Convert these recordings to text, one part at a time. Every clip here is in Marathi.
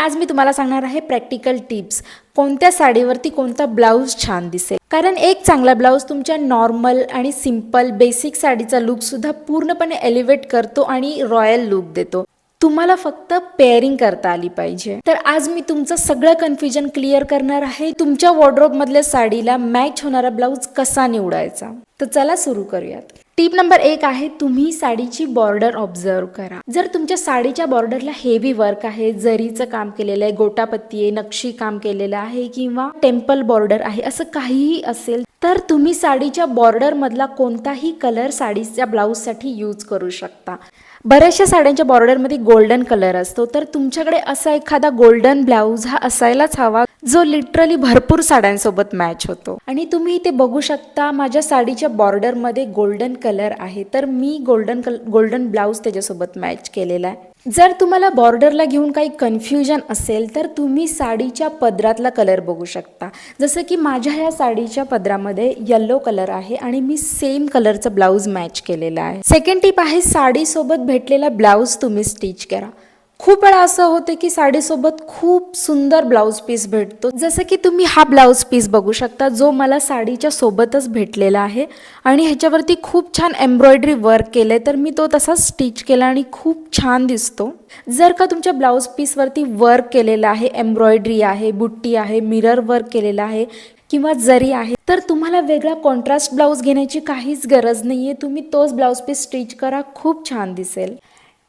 आज मी तुम्हाला सांगणार आहे प्रॅक्टिकल टिप्स कोणत्या साडीवरती कोणता ब्लाऊज छान दिसेल? कारण एक चांगला ब्लाऊज तुमच्या नॉर्मल आणि सिंपल बेसिक साडीचा लुकसुद्धा पूर्णपणे एलिव्हेट करतो आणि रॉयल लुक देतो. तुम्हाला फक्त पेअरिंग करता आली पाहिजे. तर आज मी तुमचं सगळं कन्फ्युजन क्लिअर करणार आहे. तुमच्या वॉर्ड्रोब मधल्या साडीला मॅच होणारा ब्लाऊज कसा निवडायचा? तर चला सुरू करूयात. टिप नंबर एक आहे तुम्ही साडीची बॉर्डर ऑब्झर्व करा. जर तुमच्या साडीच्या बॉर्डरला हेवी वर्क आहे जरीचं काम केलेलं आहे गोटापत्ती आहे नक्षी काम केलेलं आहे किंवा टेम्पल बॉर्डर आहे असं काहीही असेल तर तुम्ही साडीच्या बॉर्डर मधला कोणताही कलर साडीच्या ब्लाऊजसाठी यूज करू शकता. बऱ्याचशा साड्यांच्या बॉर्डरमध्ये गोल्डन कलर असतो. तर तुमच्याकडे असा एखादा गोल्डन ब्लाऊज हा असायलाच हवा जो लिटरली भरपूर साड्यांसोबत मॅच होतो. आणि तुम्ही इथे बघू शकता माझ्या साडीच्या बॉर्डरमध्ये गोल्डन कलर आहे. तर मी गोल्डन कल गोल्डन ब्लाऊज त्याच्यासोबत मॅच केलेला आहे. जर तुम्हाला बॉर्डरला घेऊन काही कन्फ्युजन असेल तर तुम्ही साडीच्या पदरातला कलर बघू शकता. जसं की माझ्या ह्या साडीच्या पदरामध्ये येल्लो कलर आहे आणि मी सेम कलरचं ब्लाऊज मॅच केलेला आहे. सेकंड टिप आहे साडीसोबत भेटलेला ब्लाऊज तुम्ही स्टिच करा. खूप वेळा असं होते की साडीसोबत खूप सुंदर ब्लाऊज पीस भेटतो. जसं की तुम्ही हा ब्लाऊज पीस बघू शकता जो मला साडीच्या सोबतच भेटलेला आहे आणि ह्याच्यावरती खूप छान एम्ब्रॉयडरी वर्क केलं आहे तर मी तो तसा स्टिच केला आणि खूप छान दिसतो. जर का तुमच्या ब्लाऊज पीसवरती वर्क केलेलं आहे एम्ब्रॉयडरी आहे बुट्टी आहे मिरर वर्क केलेलं आहे किंवा जरी आहे तर तुम्हाला वेगळा कॉन्ट्रास्ट ब्लाऊज घेण्याची काहीच गरज नाही आहे तुम्ही तोच ब्लाऊज पीस स्टिच करा खूप छान दिसेल.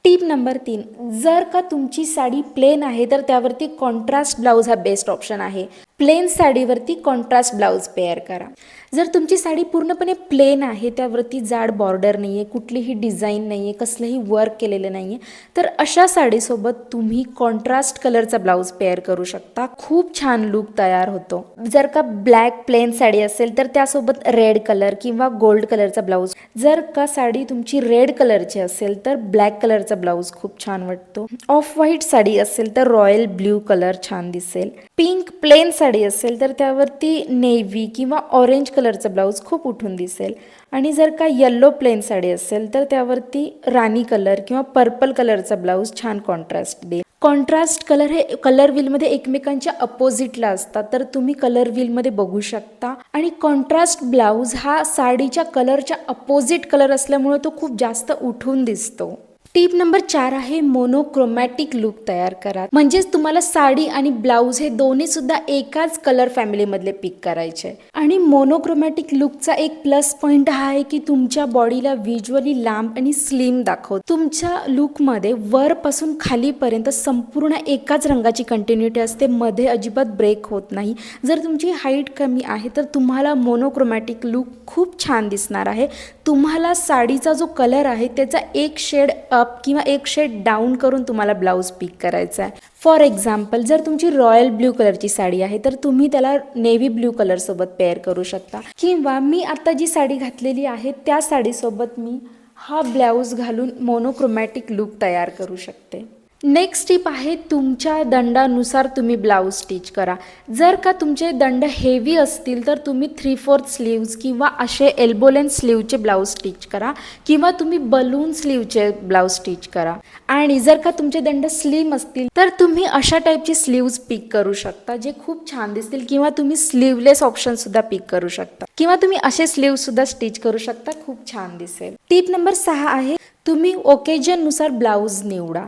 टीप नंबर तीन जर का तुमची साडी प्लेन आहे तर त्यावरती कॉन्ट्रास्ट ब्लाऊज हा बेस्ट ऑप्शन आहे. प्लेन साडीवरती कॉन्ट्रास्ट ब्लाऊज पेअर करा. जर तुमची साडी पूर्णपणे प्लेन आहे त्यावरती जाड बॉर्डर नाही आहे कुठलीही डिझाईन नाही आहे कसलंही वर्क केलेलं नाही आहे तर अशा साडीसोबत तुम्ही कॉन्ट्रास्ट कलरचा ब्लाऊज पेअर करू शकता. खूप छान लुक तयार होतो. जर का ब्लॅक प्लेन साडी असेल तर त्यासोबत रेड कलर किंवा गोल्ड कलरचा ब्लाऊज जर का साडी तुमची रेड कलरची असेल तर ब्लॅक कलरचा ब्लाऊज खूप छान वाटतो. ऑफ व्हाईट साडी असेल तर रॉयल ब्ल्यू कलर छान दिसेल. पिंक प्लेन साडी असेल तर त्यावरती नेव्ही किंवा ऑरेंज कलरचा ब्लाऊज खूप उठून दिसेल. आणि जर का येल्लो प्लेन साडी असेल तर त्यावरती राणी कलर किंवा पर्पल कलरचा ब्लाऊज छान कॉन्ट्रास्ट देईल कॉन्ट्रास्ट कलर हे कलर व्हीलमध्ये एकमेकांच्या अपोजिटला असतात तर तुम्ही कलर व्हीलमध्ये बघू शकता. आणि कॉन्ट्रास्ट ब्लाऊज हा साडीच्या कलरच्या अपोजिट कलर असल्यामुळे तो खूप जास्त उठून दिसतो. टीप नंबर चार आहे मोनोक्रोमॅटिक लुक तयार करा. म्हणजेच तुम्हाला साडी आणि ब्लाऊज हे दोन्ही सुद्धा एकाच कलर फॅमिलीमधले पिक करायचे. आणि मोनोक्रोमॅटिक लुकचा एक प्लस पॉईंट हा आहे की तुमच्या बॉडीला व्हिज्युअली लांब आणि स्लिम दाखव तुमच्या लुकमध्ये वरपासून खालीपर्यंत संपूर्ण एकाच रंगाची कंटिन्युटी असते. मध्ये अजिबात ब्रेक होत नाही. जर तुमची हाईट कमी आहे तर तुम्हाला मोनोक्रोमॅटिक लुक खूप छान दिसणार आहे. तुम्हाला साडीचा जो कलर आहे त्याचा एक शेड अप किंवा एक शेड डाऊन करून तुम्हाला ब्लाऊज पिक करायचा आहे. फॉर एक्झाम्पल जर तुमची रॉयल ब्ल्यू कलरची साडी आहे तर तुम्ही त्याला नेव्ही ब्ल्यू कलरसोबत पेअर करू शकता. किंवा मी आता जी साडी घातलेली आहे त्या साडीसोबत मी हा ब्लाऊज घालून मोनोक्रोमॅटिक लुक तयार करू शकते. नेक्स्ट टिप आहे तुमच्या दंडानुसार तुम्ही ब्लाऊज स्टिच करा. जर का तुमचे दंड हेवी असतील तर तुम्ही थ्री फोर्थ स्लीव्ज किंवा असे एल्बोलेन स्लीवचे ब्लाऊज स्टिच करा किंवा तुम्ही बलून स्लीवचे ब्लाऊज स्टिच करा. आणि जर का तुमचे दंड स्लिम असतील तर तुम्ही अशा टाईपचे स्लीव्ज पिक करू शकता जे खूप छान दिसतील किंवा तुम्ही स्लीवलेस ऑप्शन सुद्धा पिक करू शकता. किंवा तुम्ही असे स्लीव सुद्धा स्टिच करू शकता खूप छान दिसेल. टिप नंबर सहा आहे तुम्ही ओकेजननुसार ब्लाऊज निवडा.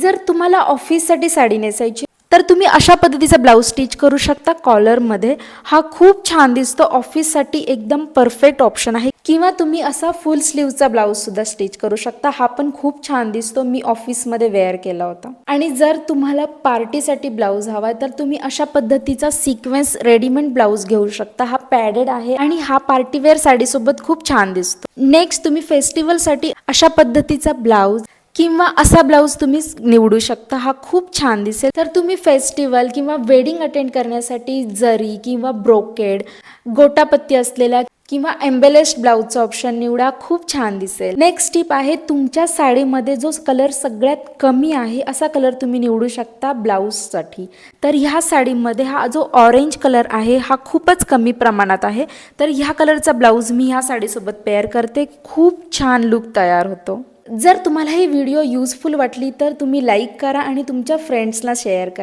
जर तुम्हाला ऑफिससाठी साडी नेसायची तर तुम्ही अशा पद्धतीचा ब्लाऊज स्टिच करू शकता. कॉलरमध्ये हा खूप छान दिसतो. ऑफिससाठी एकदम परफेक्ट ऑप्शन आहे. किंवा तुम्ही असा फुल स्लीवचा ब्लाऊज सुद्धा स्टिच करू शकता. हा पण खूप छान दिसतो. मी ऑफिसमध्ये वेअर केला होता. आणि जर तुम्हाला पार्टीसाठी ब्लाऊज हवा तर तुम्ही अशा पद्धतीचा सिक्वेन्स रेडीमेड ब्लाऊज घेऊ शकता. हा पॅडेड आहे आणि हा पार्टीवेअर साडीसोबत खूप छान दिसतो. नेक्स्ट तुम्ही फेस्टिवलसाठी अशा पद्धतीचा ब्लाऊज किंवा असा ब्लाऊज तुम्ही निवडू शकता हा खूप छान दिसेल. तर तुम्ही फेस्टिवल किंवा वेडिंग अटेंड करण्यासाठी जरी किंवा ब्रोकेड गोटापत्ती असलेला किंवा एम्बेलेस्ड ब्लाऊजचा ऑप्शन निवडा खूप छान दिसेल. नेक्स्ट टिप आहे तुमच्या साडीमध्ये जो कलर सगळ्यात कमी आहे असा कलर तुम्ही निवडू शकता ब्लाऊजसाठी. तर ह्या साडीमध्ये हा जो ऑरेंज कलर आहे हा खूपच कमी प्रमाणात आहे. तर ह्या कलरचा ब्लाऊज मी ह्या साडीसोबत पेअर करते. खूप छान लुक तयार होतो. जर तुम्हाला ही व्हिडिओ यूजफुल वाटली तर तुम्ही लाईक करा आणि तुमच्या फ्रेंड्सला शेअर करा.